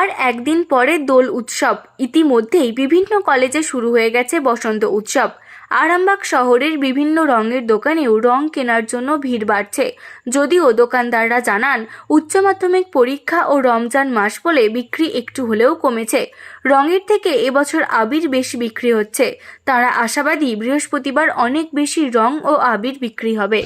আর একদিন পরে দোল উৎসব। ইতিমধ্যেই বিভিন্ন কলেজে শুরু হয়ে গেছে বসন্ত উৎসব। আরামবাগ শহরের বিভিন্ন রঙের দোকানেও রং কেনার জন্য ভিড় বাড়ছে। যদিও দোকানদাররা জানান, উচ্চ মাধ্যমিক পরীক্ষা ও রমজান মাস বলে বিক্রি একটু হলেও কমেছে। রঙের থেকে এবছর আবির বেশি বিক্রি হচ্ছে। তারা আশাবাদী বৃহস্পতিবার অনেক বেশি রং ও আবির বিক্রি হবে।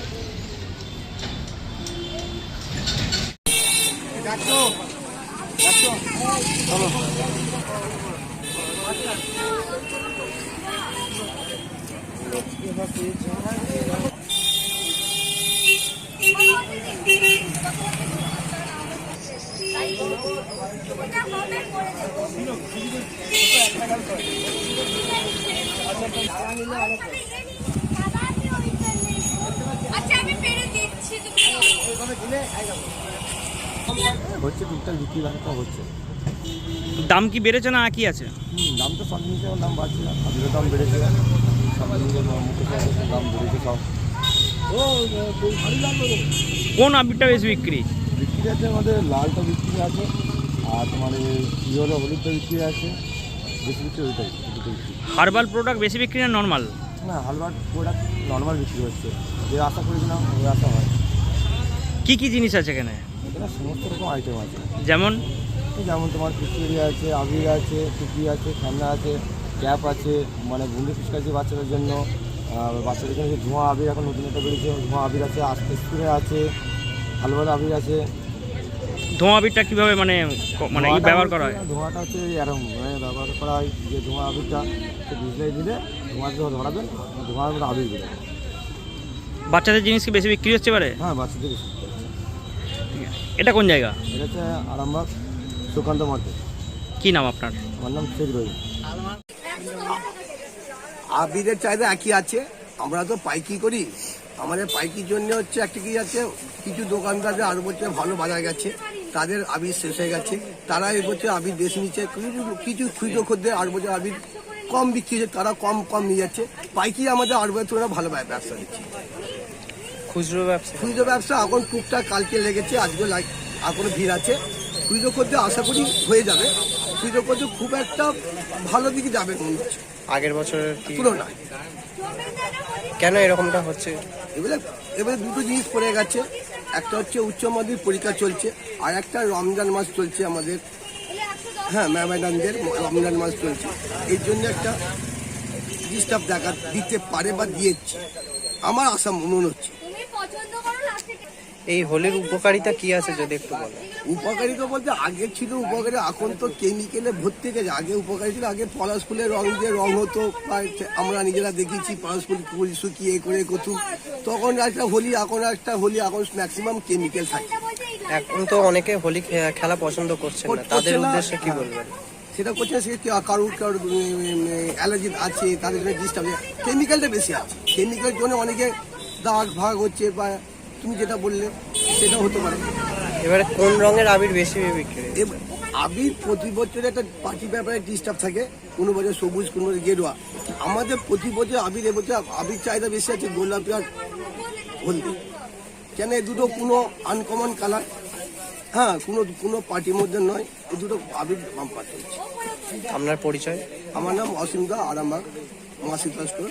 আচ্ছা আমি পেরে দিচ্ছি তুমি হচ্ছে টুকটাক বিক্রি বাটা হচ্ছে। দাম কি বেড়েছে না কি আছে? হুম, দাম তো সব জিনিসের দাম বাড়ছে। আবিরের দাম বেড়েছে। সব জিনিসের দাম বেড়েছে সব কোন আবিরটা বেশি বিক্রি? বিক্রি আছে আমাদের লালটা বিক্রি আছে আর তোমার ইয়েলো হলুদটা বিক্রি আছে। বেশি বিক্রি ওইটাই হার্বাল প্রোডাক্ট বেশি বিক্রি না নর্মাল না হালবার প্রোডাক্ট নর্মাল বিক্রি হচ্ছে। যে আশা করেছিলাম ওই আশা হয়। কি কি জিনিস আছে এখানে? এখানে সমস্ত রকম আইটেম আছে। যেমন? যেমন তোমার খিচুড়ি আছে আবির আছে টুপি আছে ঠান্ডা আছে ক্যাপ আছে মানে বুন্দি ফুচকা আছে বাচ্চাদের জন্য। বাচ্চাদের জন্য ধোঁয়া আবির এখন নতুন একটা বেরিয়েছে ধোঁয়া আবির আছে আস্তে স্প্রে আছে আলবাদ আবির আছে। ধোঁয়া আবিরটা কীভাবে মানে মানে ব্যবহার করা হয়? ধোঁয়াটা হচ্ছে এরকম মানে ব্যবহার করা হয় যে ধোঁয়া আবিরটা বিজলাই দিলে ধোঁয়াতে ধরাবেন মধ্যে আবির বেরোবে। বাচ্চাদের জিনিস কি বেশি বিক্রি হচ্ছে পারে হ্যাঁ বাচ্চাদের এটা কোন জায়গা? এটা হচ্ছে আরামবাগ সুকান্ত মার্কেট। কি নাম আপনার? আমার নাম শেখ রহিম। আবিরের চাহিদা একই আছে। আমরা তো পাইকি করি। আমাদের পাইকির জন্য হচ্ছে একটা কি আছে কিছু দোকানদারদের আরও বছর ভালো বাজার গেছে। তাদের আবির শেষ হয়ে গেছে। তারা এই বছর আবির বেশি নিচ্ছে। কিছু কিছু খুচরো খদ্দের আর বছর আবির কম বিক্রি হচ্ছে। তারা কম কম নিয়ে যাচ্ছে। পাইকি আমাদের আর বছর ভালো ব্যবসা দিচ্ছে। খুচরো ব্যবসা? খুচরো ব্যবসা এখন টুকটাক কালকে লেগেছে আজকে লাগ- এখনও ভিড় আছে। খুচরো করতে আশা করি হয়ে যাবে। খুচরো করতে খুব একটা ভালো দিকে যাবে মনে হচ্ছে। আগের বছরের তুলনায়। কেন এরকমটা হচ্ছে? এবারে এবারে দুটো জিনিস পড়ে গেছে। একটা হচ্ছে উচ্চ মাধ্যমিক পরীক্ষা চলছে আর একটা রমজান মাস চলছে আমাদের। হ্যাঁ ম্যামেডানদের রমজান মাস চলছে। এর জন্য একটা ডিস্টার্ব দেখা দিতে পারে বা দিয়েছে। আমার আশা মনে হচ্ছে তুমি পছন্দ করো লাস্টে এই হোলির উপকারিতা কি আছে যদি একটু বলো? উপকারিতা বলতে আগে ছিল উপকারী এখন তো কেমিক্যালে ভর্তি গেছে। আগে উপকারী ছিল আগে পলাশ ফুলের রং দিয়ে রং হতো। বা আমরা নিজেরা দেখেছি পলাশ ফুল ফুল শুকিয়ে করে কত তখন একটা হোলি এখন একটা হোলি এখন ম্যাক্সিমাম কেমিক্যাল থাকে। এখন তো অনেকে হোলি খেলা পছন্দ করছে না। তাদের। উদ্দেশ্যে কি হ্যাঁ। বলবেন? সেটা করছে সে কারুর কারুর অ্যালার্জি আছে তাদের জন্য ডিস্টার্ব কেমিক্যালটা বেশি আছে। কেমিক্যালের জন্য অনেকে দাগ ভাগ হচ্ছে বা তুমি যেটা বললে সেটা হতে পারে। এবারে কোন রঙের আবির বেশি বিক্রি আবির প্রতি বছর একটা পার্টি ব্যাপারে ডিস্টার্ব থাকে। কোনো বছর সবুজ কোনো বছর গেরুয়া। আমাদের প্রতি বছর আবির এবছর আবির চাহিদা বেশি আছে গোলাপি আর হলদি। কেন এই দুটো কোনো আনকমন কালার হ্যাঁ কোনো কোনো পার্টির মধ্যে নয়। এই দুটো আবির বাম্পার আপনার পরিচয়? আমার নাম অসীম দা আরামবাগ মাসিক স্টোর